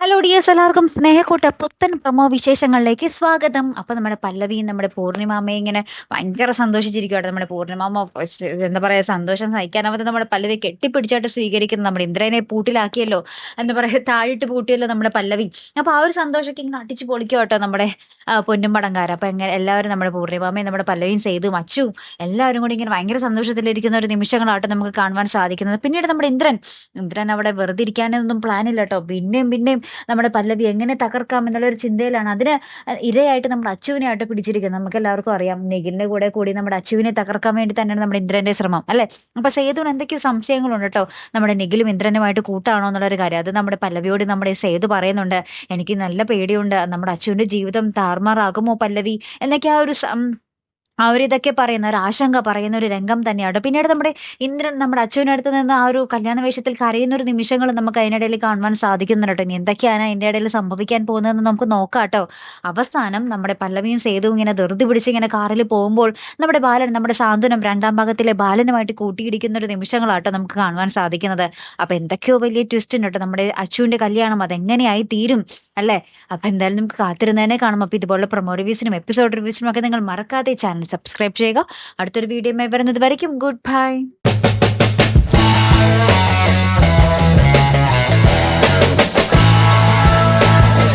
Hello dears എല്ലാവർക്കും സ്നേഹക്കൂട്ട പുത്തൻ promo വിശേഷങ്ങളിലേക്ക് സ്വാഗതം. അപ്പൊ നമ്മുടെ പല്ലവിയും നമ്മുടെ പൂർണിമാമയും ഇങ്ങനെ ഭയങ്കര സന്തോഷിച്ചിരിക്കുകയാണ് നമ്മുടെ പൂർണിമാമ സ് എന്താ പറയാ സന്തോഷം സഹിക്കാനാവാതെ നമ്മുടെ പല്ലവി കെട്ടിപ്പിടിച്ചായിട്ട് സ്വീകരിക്കുന്നത് നമ്മുടെ ഇന്ദ്രനെ പൂട്ടിലാക്കിയല്ലോ എന്താ പറയാ താഴിട്ട് പൂട്ടിയല്ലോ നമ്മുടെ പല്ലവി. അപ്പൊ ആ ഒരു സന്തോഷമൊക്കെ ഇങ്ങനെ അടിച്ചു പൊളിക്കുക കേട്ടോ നമ്മുടെ ആ, പൊന്നും പടങ്കാര അപ്പൊ എങ്ങനെ എല്ലാവരും നമ്മുടെ പൂർണിമാമയും നമ്മുടെ പല്ലവിയും ചെയ്തു മച്ചു എല്ലാവരും കൂടി ഇങ്ങനെ ഭയങ്കര സന്തോഷത്തിലിരിക്കുന്ന ഒരു നിമിഷങ്ങളാട്ടോ നമുക്ക് കാണുവാൻ സാധിക്കുന്നത്. പിന്നീട് നമ്മുടെ ഇന്ദ്രൻ. ഇന്ദ്രൻ അവിടെ വെറുതെ ഇരിക്കാനൊന്നും പ്ലാൻ ഇല്ല കേട്ടോ പിന്നെയും പിന്നെയും നമ്മുടെ പല്ലവി എങ്ങനെ തകർക്കാം എന്നുള്ള ഒരു ചിന്തയിലാണ്. അതിന് ഇരയായിട്ട് നമ്മുടെ അച്ചുവിനെയായിട്ട് പിടിച്ചിരിക്കുന്നത്. നമുക്ക് എല്ലാവർക്കും അറിയാം. നിഖിലിന്റെ കൂടെ കൂടി നമ്മുടെ അച്ചുവിനെ തകർക്കാൻ വേണ്ടി തന്നെയാണ് നമ്മുടെ ഇന്ദ്രന്റെ ശ്രമം അല്ലെ? അപ്പൊ സേതുവിന് എന്തൊക്കെയോ സംശയങ്ങളുണ്ട് കേട്ടോ. നമ്മുടെ നിഖിലും ഇന്ദ്രനുമായിട്ട് കൂട്ടാണോ എന്നുള്ളൊരു കാര്യം. അത് നമ്മുടെ പല്ലവിയോട് നമ്മുടെ സേതു പറയുന്നുണ്ട്. എനിക്ക് നല്ല പേടിയുണ്ട്. നമ്മുടെ അച്ചുവിന്റെ ജീവിതം താറുമാറാകുമോ പല്ലവി? എന്നൊക്കെ ആ ഒരു ആ ഒരു ഇതൊക്കെ പറയുന്ന ഒരു ആശങ്ക പറയുന്ന ഒരു രംഗം തന്നെയാണ്. പിന്നീട് നമ്മുടെ ഇന്ദ്രൻ നമ്മുടെ അച്ഛനടുത്ത് നിന്ന് ആ ഒരു കല്യാണ വേഷത്തിൽ കരയുന്ന ഒരു നിമിഷങ്ങൾ നമുക്ക് അതിനിടയിൽ കാണുവാൻ സാധിക്കുന്നുണ്ട് ഇനി എന്തൊക്കെയാണ് അതിന്റെ ഇടയിൽ സംഭവിക്കാൻ പോകുന്നതെന്ന് നമുക്ക് നോക്കാം കേട്ടോ. അവസാനം നമ്മുടെ പല്ലവിയും സേതു ഇങ്ങനെ ധൃതി പിടിച്ച് ഇങ്ങനെ കാറിൽ പോകുമ്പോൾ നമ്മുടെ ബാലൻ നമ്മുടെ സാന്ത്വനം രണ്ടാം ഭാഗത്തിലെ ബാലനുമായിട്ട് കൂട്ടിയിടിക്കുന്ന ഒരു നിമിഷങ്ങളാട്ടോ നമുക്ക് കാണുവാൻ സാധിക്കുന്നത്. അപ്പൊ എന്തൊക്കെയോ വലിയ ട്വിസ്റ്റ് ഉണ്ട് കേട്ടോ. നമ്മുടെ അച്ചുവിന്റെ കല്യാണം അതെങ്ങനെയായി തീരും അല്ലേ? അപ്പൊ എന്തായാലും നമുക്ക് കാത്തിരുന്നതിനെ കാണും. അപ്പൊ ഇതുപോലുള്ള പ്രൊമോ റിവ്യൂസിനും എപ്പിസോഡ് റിവ്യൂസിനും ഒക്കെ നിങ്ങൾ മറക്കാതെ ചാനൽ സബ്സ്ക്രൈബ് ചെയ്യുക. അടുത്തൊരു വീഡിയോ വരുന്നത് വരയ്ക്കും. Good bye